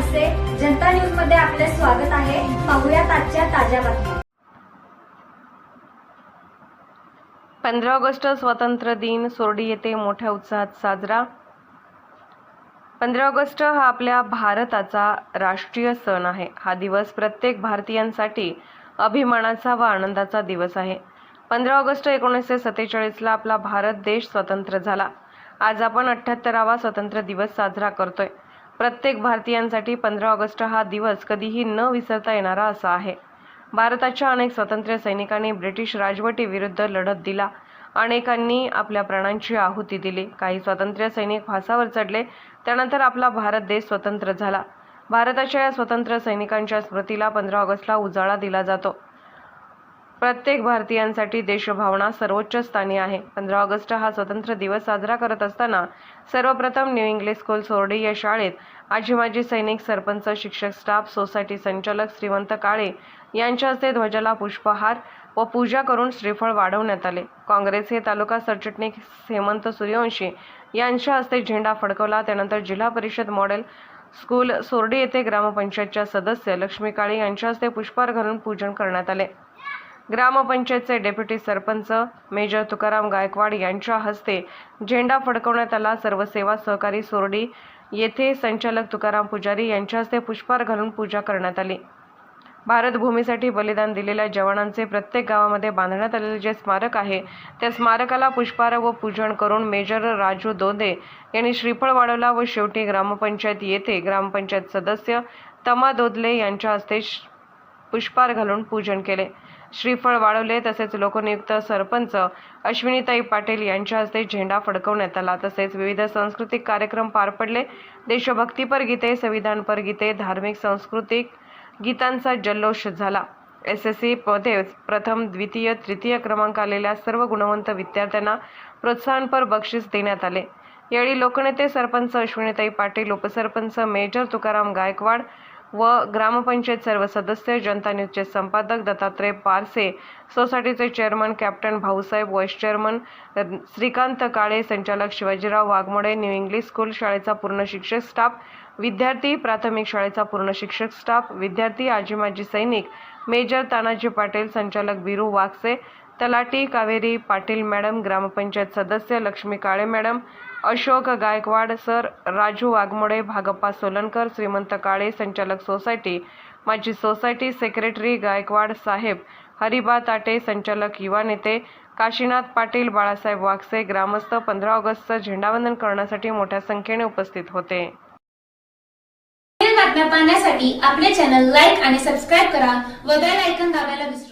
Parse जनता न्यूजमध्ये आपले स्वागत आहे. पाहुयात आजच्या ताज्या बातम्या. पंधरा ऑगस्ट स्वातंत्र्य दिन सोरडी येथे मोठ्या उत्साहात साजरा. पंधरा ऑगस्ट हा आपल्या भारताचा राष्ट्रीय सण आहे. हा दिवस प्रत्येक भारतीयांसाठी अभिमानाचा व आनंदाचा दिवस आहे. पंधरा ऑगस्ट एकोणीसशे सत्तेचाळीसला आपला भारत देश स्वतंत्र झाला. आज आपण अठ्ठ्याहत्तरावा स्वतंत्र दिवस साजरा करतोय. प्रत्येक भारतीयांसाठी पंधरा ऑगस्ट हा दिवस कधीही न विसरता येणारा असा आहे. भारताच्या अनेक स्वातंत्र्य सैनिकांनी ब्रिटिश राजवटीविरुद्ध लढत दिला. अनेकांनी आपल्या प्राणांची आहुती दिली. काही स्वातंत्र्य सैनिक फासावर चढले. त्यानंतर आपला भारत देश स्वतंत्र झाला. भारताच्या या स्वतंत्र सैनिकांच्या स्मृतीला पंधरा ऑगस्टला उजाळा दिला जातो. प्रत्येक भारतीयांसाठी देशभावना सर्वोच्च स्थानी आहे. पंधरा ऑगस्ट हा स्वतंत्र दिवस साजरा करत असताना सर्वप्रथम न्यू इंग्लिश स्कूल सोरडी या शाळेत आजी माजी सैनिक सरपंच शिक्षक स्टाफ सोसायटी संचालक श्रीमंत काळे यांच्या हस्ते ध्वजाला पुष्पहार व पूजा करून श्रीफळ वाढवण्यात आले. काँग्रेस हे तालुका सरचिटणीस हेमंत सूर्यवंशी यांच्या हस्ते झेंडा फडकवला. त्यानंतर जिल्हा परिषद मॉडेल स्कूल सोरडी येथे ग्रामपंचायतच्या सदस्य लक्ष्मी काळे यांच्या हस्ते पुष्पहार घालून पूजन करण्यात आले. ग्रामपंचायतचे डेप्युटी सरपंच मेजर तुकाराम गायकवाड यांच्या हस्ते झेंडा फडकवण्यात आला. सर्व सेवा सहकारी सोरडी येथे संचालक तुकाराम पुजारी यांच्या हस्ते पुष्पहार घालून पूजा करण्यात आली. भारत भूमीसाठी बलिदान दिलेल्या जवानांचे प्रत्येक गावामध्ये बांधण्यात आलेले जे स्मारक आहे त्या स्मारकाला पुष्पहार व पूजन करून मेजर राजू दोंदे यांनी श्रीफळ वाढवला व शेवटी ग्रामपंचायत येथे ग्रामपंचायत सदस्य तमा दोदले यांच्या हस्ते श- पुष्पहार घालून पूजन केले. श्रीफळ वाढवले तसेच लोकनियुक्त सरपंच अश्विनीताई पाटील यांच्या हस्ते झेंडा फडकवण्यात आला. तसेच विविध सांस्कृतिक कार्यक्रम पार पडले. देशभक्तीपर गीते संविधानपर गीते धार्मिक सांस्कृतिक गीतांचा जल्लोष झाला. एस एस सी मध्ये प्रथम द्वितीय तृतीय क्रमांक आलेल्या सर्व गुणवंत विद्यार्थ्यांना प्रोत्साहनपर बक्षीस देण्यात आले. यावेळी लोकनेते सरपंच अश्विनीताई पाटील उपसरपंच मेजर तुकाराम गायकवाड व ग्रामपंचायत सर्व सदस्य जनता न्यूजचे संपादक दत्तात्रय पारसे सोसायटीचे chairman captain Bhausaheb vice chairman Shrikant Kale संचालक Shivajirao Waghmode new English school शाळेचा पूर्ण शिक्षक स्टाफ विद्यार्थी प्राथमिक शाळेचा पूर्ण शिक्षक स्टाफ विद्यार्थी आजी माजी सैनिक मेजर तानाजी पाटील संचालक बिरू वाघसे तलाटी कावेरी पाटील मॅडम ग्रामपंचायत सदस्य लक्ष्मी काळे मॅडम अशोक गायकवाड सर राजू वाघमोडे भागप्पा सोलनकर श्रीमंत काळे संचालक सोसायटी माजी सोसायटी सेक्रेटरी गायकवाड साहेब हरिबा ताटे संचालक युवा नेते काशीनाथ पाटील बाळासाहेब वागसे ग्रामस्थ पंधरा ऑगस्टचं झेंडावंदन करण्यासाठी मोठ्या संख्येने उपस्थित होते. बातम्या पाहण्यासाठी आपले चॅनल लाईक आणि सबस्क्राईब करा व बेल ऐकन दाबायला विसरू